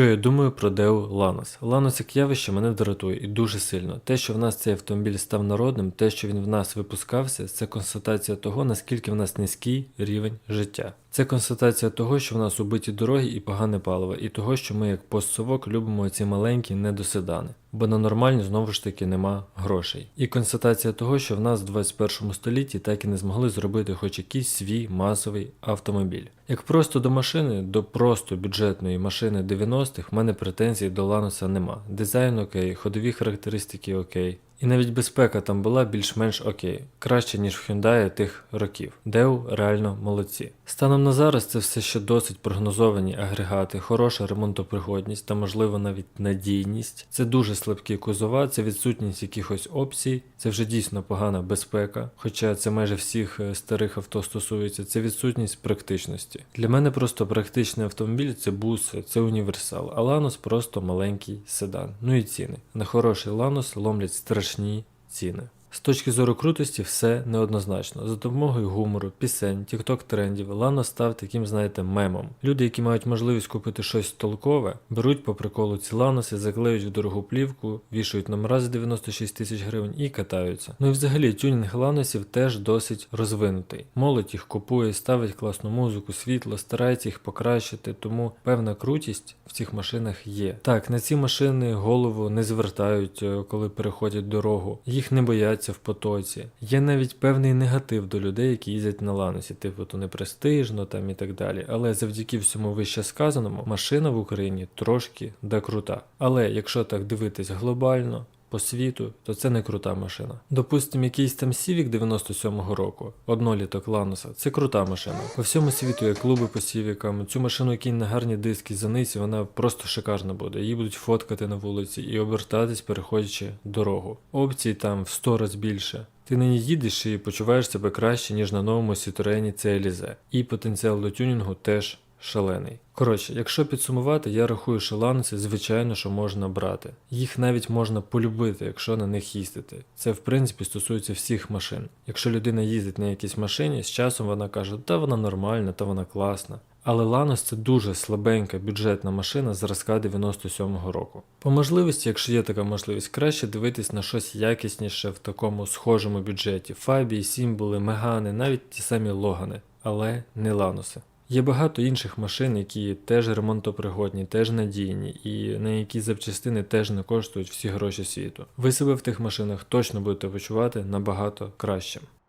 Що я думаю про Deo Lanos? Lanos як явище мене дратує і дуже сильно. Те, що в нас цей автомобіль став народним, те, що він в нас випускався, це констатація того, наскільки в нас низький рівень життя. Це констатація того, що в нас убиті дороги і погане паливо, і того, що ми як постсовок любимо ці маленькі недоседани. Бо на нормальні знову ж таки нема грошей. І констатація того, що в нас в 21 столітті так і не змогли зробити хоч якийсь свій масовий автомобіль. Як просто до машини, до просто бюджетної машини 90-х, в мене претензій до Лануса нема. Дизайн окей, ходові характеристики окей. І навіть безпека там була більш-менш окей, краще ніж в Hyundai тих років. Деу реально молодці. Станом на зараз це все ще досить прогнозовані агрегати, хороша ремонтопригодність та можливо навіть надійність. Це дуже слабкі кузова, це відсутність якихось опцій, це вже дійсно погана безпека, хоча це майже всіх е, старих авто стосується, це відсутність практичності. Для мене просто практичний автомобіль це бус, це універсал, а Ланос просто маленький седан. Ну і ціни. На хороший Ланос ломлять страшні ціни. З точки зору крутості все неоднозначно. За допомогою гумору, пісень, тікток трендів Лано став таким, знаєте, мемом. Люди, які мають можливість купити щось толкове, беруть по приколу ці ланоси, заклеють в дорогу плівку, вішають номера за 96 тисяч гривень і катаються. Ну і взагалі тюнінг ланосів теж досить розвинутий. Молодь їх купує, ставить класну музику, світло, старається їх покращити, тому певна крутість в цих машинах є. Так, на ці машини голову не звертають, е, коли переходять дорогу, їх не бояться в потоці. Є навіть певний негатив до людей, які їздять на ланусі, типу то непрестижно там і так далі. Але завдяки всьому вище сказаному, машина в Україні трошки да крута. Але якщо так дивитись глобально. По світу, то це не крута машина. Допустим, якийсь там Civic 97-го року, одноліток Лануса, це крута машина. По всьому світу є клуби по Сівікам. Цю машину кинь на гарні диски заниці, вона просто шикарна буде. Її будуть фоткати на вулиці і обертатись, переходячи дорогу. Опцій там в 100 раз більше. Ти на ній їдеш і почуваєш себе краще, ніж на новому Citroen CLZ. І потенціал до тюнінгу теж шалений. Коротше, якщо підсумувати, я рахую, що ланці, звичайно, що можна брати. Їх навіть можна полюбити, якщо на них їздити. Це в принципі стосується всіх машин. Якщо людина їздить на якійсь машині, з часом вона каже, та вона нормальна, та вона класна. Але Ланос це дуже слабенька бюджетна машина зразка 97-го року. По можливості, якщо є така можливість, краще дивитись на щось якісніше в такому схожому бюджеті. Фабії, Сімбули, Мегани, навіть ті самі Логани, але не Ланоси. Є багато інших машин, які теж ремонтопригодні, теж надійні, і на які запчастини теж не коштують всі гроші світу. Ви себе в тих машинах точно будете почувати набагато краще.